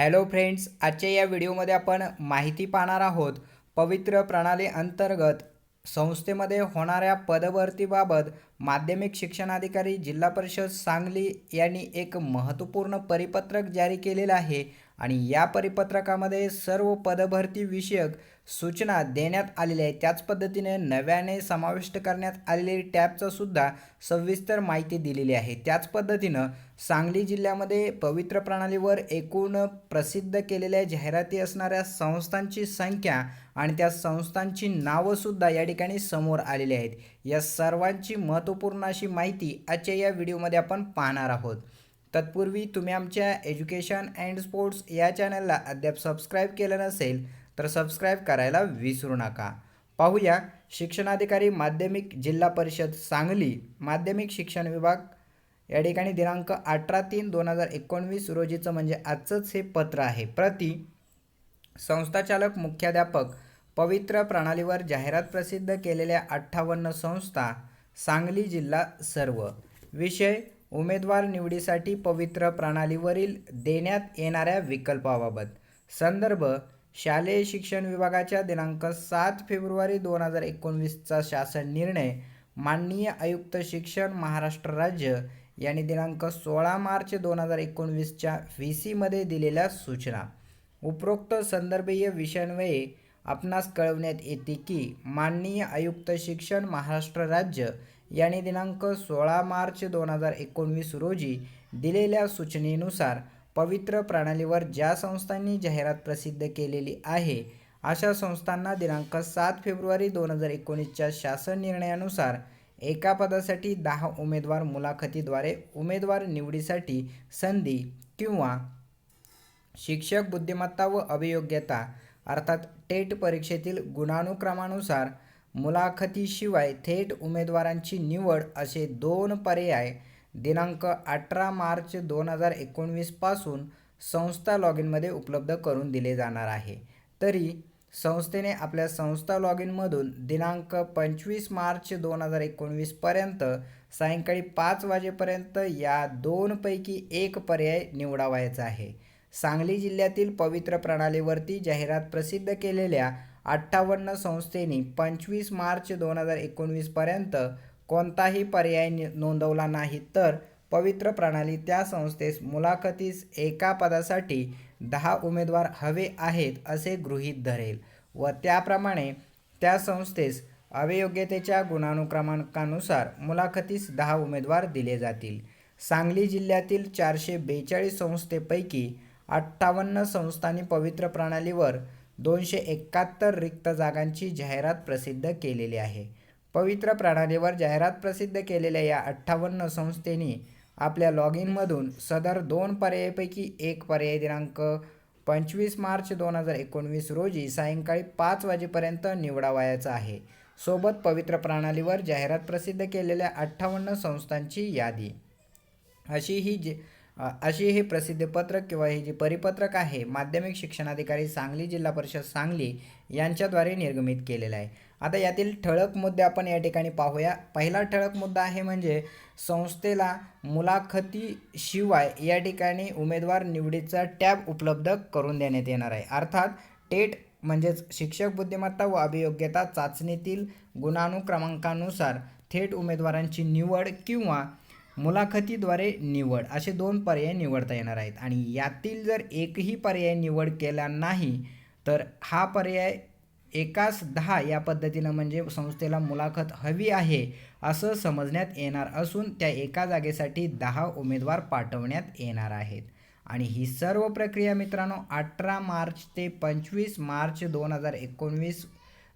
Hello friends आजच्या या व्हिडिओमध्ये आपण माहिती पाहणार आहोत पवित्र प्रणाली अंतर्गत संस्थेमध्ये होणाऱ्या पदभरतीबाबत माध्यमिक शिक्षणाधिकारी जिल्हा परिषद सांगली यांनी एक महत्त्वपूर्ण परिपत्रक जारी केलेलं आहे. आणि या परिपत्रकामध्ये सर्व पदभरती विषयक सूचना देण्यात आलेल्या आहेत. त्याच पद्धतीने नव्याने समाविष्ट करण्यात आलेली टॅबचंसुद्धा सविस्तर माहिती दिलेली आहे. त्याच पद्धतीनं सांगली जिल्ह्यामध्ये पवित्र प्रणालीवर एकूण प्रसिद्ध केलेल्या जाहिराती असणाऱ्या संस्थांची संख्या आणि त्या संस्थांची नावंसुद्धा या ठिकाणी समोर आलेली आहेत. या सर्वांची महत्त्वपूर्ण अशी माहिती आजच्या या व्हिडिओमध्ये आपण पाहणार आहोत. तत्पूर्वी तुम्ही आमच्या एज्युकेशन अँड स्पोर्ट्स या चॅनलला अद्याप सबस्क्राईब केलं नसेल तर सबस्क्राईब करायला विसरू नका. पाहूया शिक्षणाधिकारी माध्यमिक जिल्हा परिषद सांगली माध्यमिक शिक्षण विभाग. या ठिकाणी दिनांक अठरा तीन दोन हजार एकोणवीस रोजीचं म्हणजे आजचंच हे पत्र आहे. प्रति संस्थाचालक मुख्याध्यापक पवित्र प्रणालीवर जाहिरात प्रसिद्ध केलेल्या अठ्ठावन्न संस्था सांगली जिल्हा सर्व. विषय उमेदवार निवडीसाठी पवित्र प्रणालीवरील देण्यात येणाऱ्या विकल्पाबाबत. संदर्भ शालेय शिक्षण विभागाच्या दिनांक सात फेब्रुवारी दोन हजार एकोणवीसचा शासन निर्णय माननीय आयुक्त शिक्षण महाराष्ट्र राज्य यांनी दिनांक सोळा मार्च दोन हजार एकोणवीसच्या व्ही सीमध्ये दिलेल्या सूचना. उपरोक्त संदर्भीय विषयान्वये आपणास कळवण्यात येते की माननीय आयुक्त शिक्षण महाराष्ट्र राज्य यांनी दिनांक सोळा मार्च दोन हजार एकोणवीस रोजी दिलेल्या सूचनेनुसार पवित्र प्रणालीवर ज्या संस्थांनी जाहिरात प्रसिद्ध केलेली आहे अशा संस्थांना दिनांक सात फेब्रुवारी दोन हजार एकोणीसच्या शासन निर्णयानुसार एका पदासाठी दहा उमेदवार मुलाखतीद्वारे उमेदवार निवडीसाठी संधी किंवा शिक्षक बुद्धिमत्ता व अभियोग्यता अर्थात टेट परीक्षेतील गुणानुक्रमानुसार मुलाखतीशिवाय थेट उमेदवारांची निवड असे दोन पर्याय. दिनांक अठरा मार्च दोन हजार एकोणवीसपासून संस्था लॉग इनमध्ये उपलब्ध करून दिले जाणार आहे. तरी संस्थेने आपल्या संस्था लॉग इनमधून दिनांक पंचवीस मार्च दोन हजार एकोणवीसपर्यंत सायंकाळी पाच वाजेपर्यंत या दोनपैकी एक पर्याय निवडावायचा आहे. सांगली जिल्ह्यातील पवित्र प्रणालीवरती जाहिरात प्रसिद्ध केलेल्या अठ्ठावन्न संस्थेनी पंचवीस मार्च दोन हजार एकोणवीसपर्यंत कोणताही पर्याय नोंदवला नाही. तर पवित्र प्रणाली त्या संस्थेस मुलाखतीस एका पदासाठी दहा उमेदवार हवे आहेत असे गृहीत धरेल व त्याप्रमाणे त्या संस्थेस अवयोग्यतेच्या गुणानुक्रमांकानुसार मुलाखतीस दहा उमेदवार दिले जातील. सांगली जिल्ह्यातील चारशे बेचाळीस संस्थेपैकी अठ्ठावन्न संस्थांनी पवित्र प्रणालीवर दोनशे एकाहत्तर रिक्त जागांची जाहिरात प्रसिद्ध केलेली आहे. पवित्र प्रणालीवर जाहिरात प्रसिद्ध केलेल्या या अठ्ठावन्न संस्थेनी आपल्या लॉग इनमधून सदर दोन पर्यायापैकी एक पर्याय दिनांक पंचवीस मार्च दोन हजार एकोणवीस रोजी सायंकाळी पाच वाजेपर्यंत निवडावयाचा आहे. सोबत पवित्र प्रणालीवर जाहिरात प्रसिद्ध केलेल्या अठ्ठावन्न संस्थांची यादी. अशी ही जे अशी हे प्रसिद्ध पत्रक किंवा हे जे परिपत्रक आहे माध्यमिक शिक्षणाधिकारी सांगली जिल्हा परिषद सांगली यांच्याद्वारे निर्गमित केलेलं आहे. आता यातील ठळक मुद्दे आपण या ठिकाणी पाहूया. पहिला ठळक मुद्दा आहे म्हणजे संस्थेला मुलाखतीशिवाय या ठिकाणी उमेदवार निवडीचा टॅब उपलब्ध करून देण्यात येणार आहे. अर्थात टेट म्हणजेच शिक्षक बुद्धिमत्ता व अभियोग्यता चाचणीतील गुणानुक्रमांकानुसार थेट उमेदवारांची निवड किंवा मुलाखतीद्वारे निवड असे दोन पर्याय निवडता येणार आहेत. आणि यातील जर एकही पर्याय निवड केला नाही तर हा पर्याय एकास दहा या पद्धतीनं म्हणजे संस्थेला मुलाखत हवी आहे असं समजण्यात येणार असून त्या एका जागेसाठी दहा उमेदवार पाठवण्यात येणार आहेत. आणि ही सर्व प्रक्रिया मित्रांनो अठरा मार्च ते पंचवीस मार्च दोन हजार एकोणवीस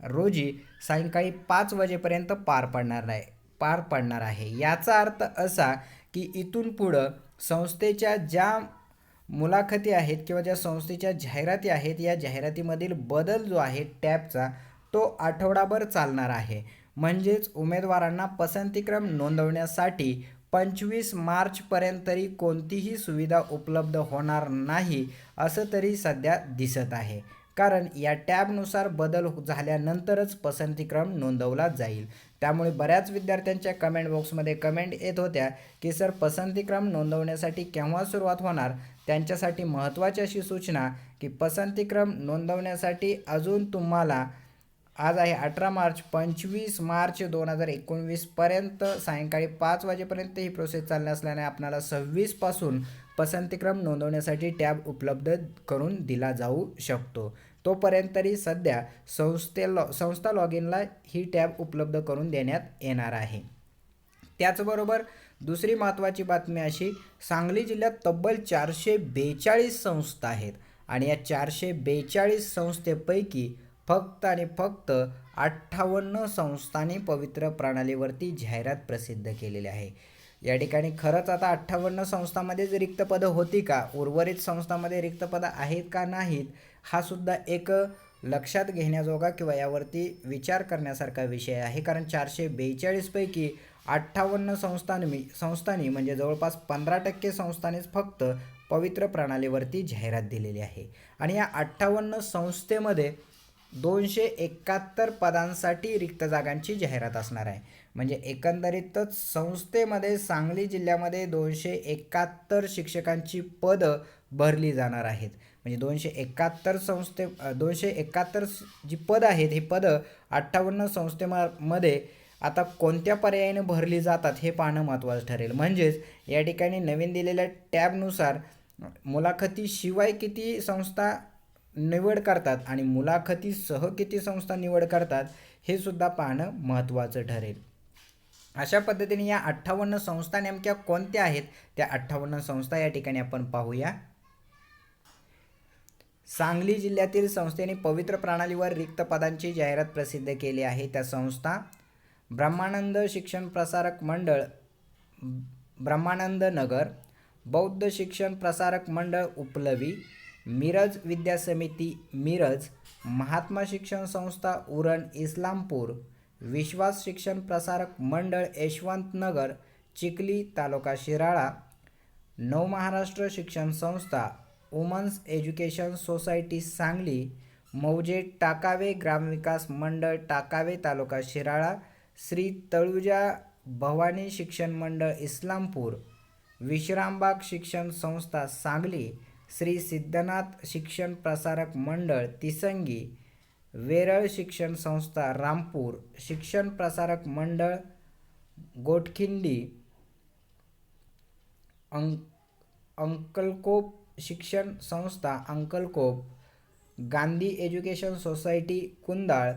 रोजी सायंकाळी पाच वाजेपर्यंत पार पडणार आहे पार पडणार आहे. याचा अर्थ असा की इथून पुढं संस्थेच्या ज्या मुलाखती आहेत किंवा ज्या संस्थेच्या जाहिराती आहेत या जाहिरातीमधील बदल जो आहे टॅबचा तो आठवडाभर चालणार आहे. म्हणजेच उमेदवारांना पसंतीक्रम नोंदवण्यासाठी पंचवीस मार्चपर्यंत तरी कोणतीही सुविधा उपलब्ध होणार नाही असं तरी सध्या दिसत आहे. कारण या टॅबनुसार बदल झाल्यानंतरच पसंतीक्रम नोंदवला जाईल. त्यामुळे बऱ्याच विद्यार्थ्यांच्या कमेंट बॉक्समध्ये कमेंट येत होत्या की सर पसंतीक्रम नोंदवण्यासाठी केव्हा सुरुवात होणार? त्यांच्यासाठी महत्त्वाची अशी सूचना की पसंतीक्रम नोंदवण्यासाठी अजून तुम्हाला आज आहे अठरा मार्च पंचवीस मार्च दोन हजार एकोणवीसपर्यंत सायंकाळी पाच वाजेपर्यंत ही प्रोसेस चालणार असल्याने आपणाला सव्वीसपासून पसंतीक्रम नोंदवण्यासाठी टॅब उपलब्ध करून दिला जाऊ शकतो. तोपर्यंत तरी सध्या संस्थे लॉ संस्था लॉग इनला ही टॅब उपलब्ध करून देण्यात येणार आहे. त्याचबरोबर दुसरी महत्त्वाची बातमी अशी सांगली जिल्ह्यात तब्बल चारशे बेचाळीस संस्था आहेत आणि या चारशे बेचाळीस संस्थेपैकी फक्त आणि फक्त अठ्ठावन्न संस्थांनी पवित्र प्रणालीवरती जाहिरात प्रसिद्ध केलेली आहे. या ठिकाणी खरंच आता अठ्ठावन्न संस्थांमध्येच रिक्त पदं होती का उर्वरित संस्थांमध्ये रिक्त पदं आहेत का नाहीत हा सुद्धा एक लक्षात घेण्याजोगा किंवा यावरती विचार करण्यासारखा विषय आहे. कारण चारशे बेचाळीसपैकी अठ्ठावन्न संस्थांनी संस्थांनी म्हणजे जवळपास पंधरा टक्के संस्थांनीच फक्त पवित्र प्रणालीवरती जाहिरात दिलेली आहे. आणि या अठ्ठावन्न संस्थेमध्ये दोनशे एकाहत्तर पदांसाठी रिक्त जागांची जाहिरात असणार आहे. म्हणजे एकंदरीतच संस्थेमध्ये सांगली जिल्ह्यामध्ये दोनशे एकाहत्तर शिक्षकांची पदं भरली जाणार आहेत. म्हणजे दोनशे एकाहत्तर संस्थे दोनशे एकाहत्तर जी पदं आहेत ही पदं अठ्ठावन्न संस्थेमध्ये आता कोणत्या पर्यायाने भरली जातात हे पाहणं महत्त्वाचं ठरेल. म्हणजेच या ठिकाणी नवीन दिलेल्या टॅबनुसार मुलाखतीशिवाय किती संस्था निवड करतात आणि मुलाखतीसह किती संस्था निवड करतात हे सुद्धा पाहणं महत्त्वाचं ठरेल. अशा पद्धतीने या अठ्ठावन्न संस्था नेमक्या कोणत्या आहेत? त्या अठ्ठावन्न संस्था या ठिकाणी आपण पाहूया. सांगली जिल्ह्यातील संस्थेने पवित्र प्रणालीवर रिक्त पदांची जाहिरात प्रसिद्ध केली आहे. त्या संस्था ब्रह्मानंद शिक्षण प्रसारक मंडळ ब्रह्मानंद नगर बौद्ध शिक्षण प्रसारक मंडळ उपलवी मिरज विद्या समिती मिरज महात्मा शिक्षण संस्था उरण इस्लामपूर विश्वास शिक्षण प्रसारक मंडळ यशवंत नगर चिखली तालुका शिराळा नवमहाराष्ट्र शिक्षण संस्था वुमन्स एज्युकेशन सोसायटी सांगली मौजे टाकावे ग्रामविकास मंडळ टाकावे तालुका शिराळा श्री तळुजा भवानी शिक्षण मंडळ इस्लामपूर विश्रामबाग शिक्षण संस्था सांगली श्री सिद्धनाथ शिक्षण प्रसारक मंडळ तिसंगी वेरळ शिक्षण संस्था रामपूर शिक्षण प्रसारक मंडळ गोटखिंडी अंक अंकलकोप शिक्षण संस्था Ankalkop Gandhi education society Kundal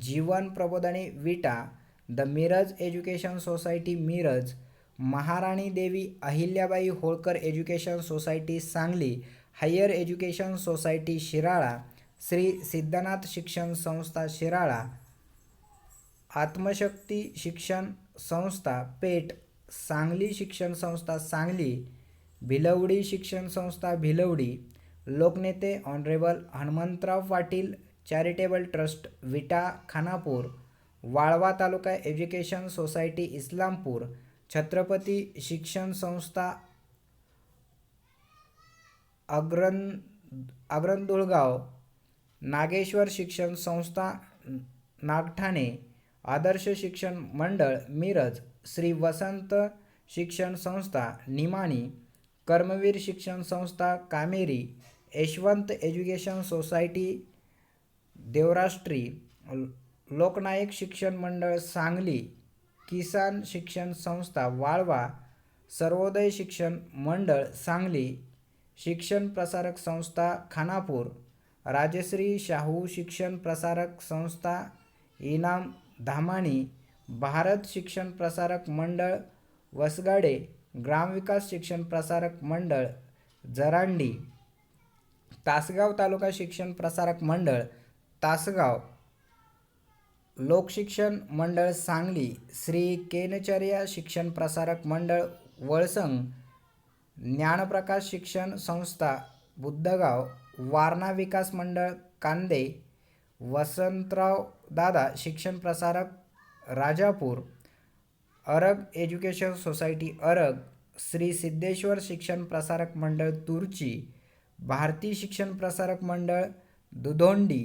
Jeevan Prabodhini Vita the Miraj education society Miraj Maharani Devi Ahilyabai Holkar education society Sangli higher education society Shirala Shri Siddhanath शिक्षण संस्था शिराळा आत्मशक्ती शिक्षण संस्था पेठ सांगली शिक्षण संस्था सांगली भिलवडी शिक्षण संस्था भिलवडी लोकनेते honourable Hanumantrao Patil charitable trust Vita Khanapur Walwa taluka education society Islampur Chhatrapati शिक्षण संस्था अग्रन अग्रंदुळगाव नागेश्वर शिक्षण संस्था नागठाणे आदर्श शिक्षण मंडळ मिरज श्री वसंत शिक्षण संस्था निमाणी कर्मवीर शिक्षण संस्था कामेरी यशवंत एज्युकेशन सोसायटी देवराष्ट्री लोकनायक शिक्षण मंडळ सांगली किसान शिक्षण संस्था वाळवा सर्वोदय शिक्षण मंडळ सांगली शिक्षण प्रसारक संस्था खानापूर राजश्री शाहू शिक्षण प्रसारक संस्था इनाम धामाणी भारत शिक्षण प्रसारक मंडळ वसगाडे ग्रामविकास शिक्षण प्रसारक मंडळ जरांडी तासगाव तालुका शिक्षण प्रसारक मंडळ तासगाव लोकशिक्षण मंडळ सांगली श्री केनचर्या शिक्षण प्रसारक मंडळ वळसंग ज्ञानप्रकाश शिक्षण संस्था बुद्धगाव वारणा विकास मंडळ कांदे वसंतराव दादा शिक्षण प्रसारक राजापूर अरग एज्युकेशन सोसायटी अरग श्री सिद्धेश्वर शिक्षण प्रसारक मंडळ तुर्ची भारती शिक्षण प्रसारक मंडळ दुधोंडी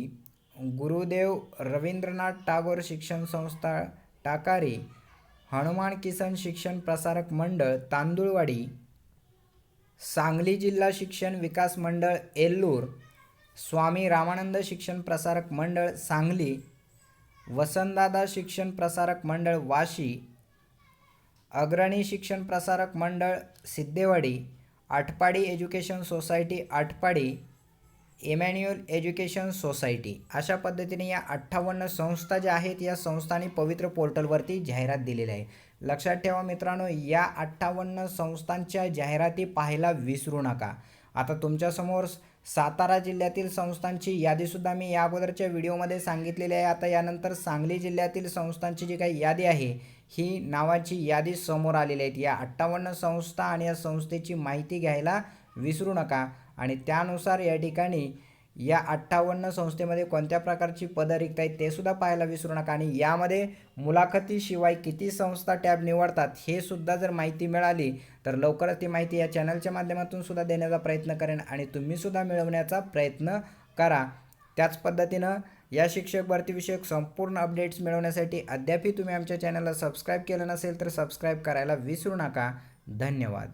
गुरुदेव रवींद्रनाथ टागोर शिक्षण संस्था टाकारी हनुमान किसन शिक्षण प्रसारक मंडळ तांदुळवाडी सांगली जिल्हा शिक्षण विकास मंडळ एल्लूर स्वामी रामानंद शिक्षण प्रसारक मंडळ सांगली वसंतदादा शिक्षण प्रसारक मंडळ वाशी अग्रणी शिक्षण प्रसारक मंडळ Siddhewadi Atpadi education society Atpadi Emmanuel education society. अशा पद्धतीने या अठ्ठावन्न संस्था ज्या आहेत या संस्थांनी पवित्र पोर्टलवरती जाहिरात दिलेली आहे. लक्षात ठेवा मित्रांनो या अठ्ठावन्न संस्थांच्या जाहिराती पाहायला विसरू नका. आता तुमच्यासमोर सातारा जिल्ह्यातील संस्थांची यादीसुद्धा मी या अगोदरच्या व्हिडिओमध्ये सांगितलेली आहे. आता यानंतर सांगली जिल्ह्यातील संस्थांची जी काही यादी आहे ही नावाची यादी समोर आलेली आहेत या अठ्ठावन्न संस्था आणि या संस्थेची माहिती घ्यायला विसरू नका. आणि त्यानुसार या ठिकाणी या अठ्ठावन्न संस्थेमध्ये कोणत्या प्रकारची पदं रिक्त आहेत ते सुद्धा पाहायला विसरू नका. आणि यामध्ये मुलाखतीशिवाय किती संस्था टॅब निवडतात हे सुद्धा जर माहिती मिळाली तर लवकरच ती माहिती या चॅनलच्या माध्यमातून सुद्धा देण्याचा प्रयत्न करेन आणि तुम्ही सुद्धा मिळवण्याचा प्रयत्न करा. त्याच पद्धतीनं या शिक्षक भरतीविषयक संपूर्ण अपडेट्स मिळवण्यासाठी अद्यापही तुम्ही आमच्या चॅनलला सबस्क्राईब केलं नसेल तर सबस्क्राईब करायला विसरू नका. धन्यवाद.